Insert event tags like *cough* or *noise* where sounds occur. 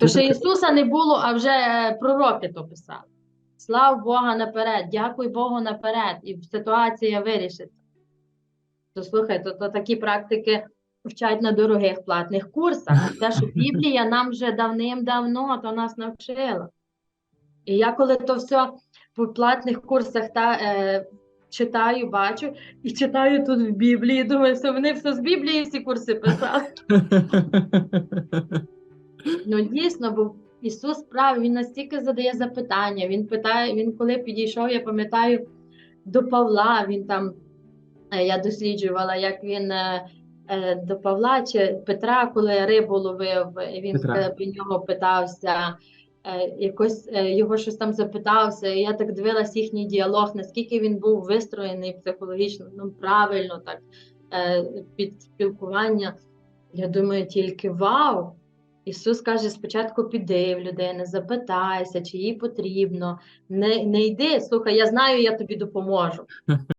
То ще Ісуса не було, а вже е, пророки то писали. Слав Бога наперед, дякуй Богу наперед, і ситуація вирішиться. То слухай, то, то такі практики вчать на дорогих платних курсах. Те, що Біблія нам вже давним-давно то нас навчила. І я коли то все по платних курсах та, е, читаю, бачу, і читаю тут в Біблії, думаю, що вони все з Біблії всі курси писали. *laughs* Ну дійсно, бо Ісус прав, він настільки задає запитання. Він питає, він коли підійшов, я пам'ятаю, до Павла, він там, е, я досліджувала, як він е, е, до Павла чи Петра, коли рибу ловив, він Петра. е, нього питався. Якось його щось там запитався, і я так дивилась їхній діалог, наскільки він був вистроєний психологічно, ну правильно так під спілкування. Я думаю, тільки вау! Ісус каже: спочатку піди в людини, запитайся, чи їй потрібно. Не, не йди, слухай, я знаю, я тобі допоможу. *laughs*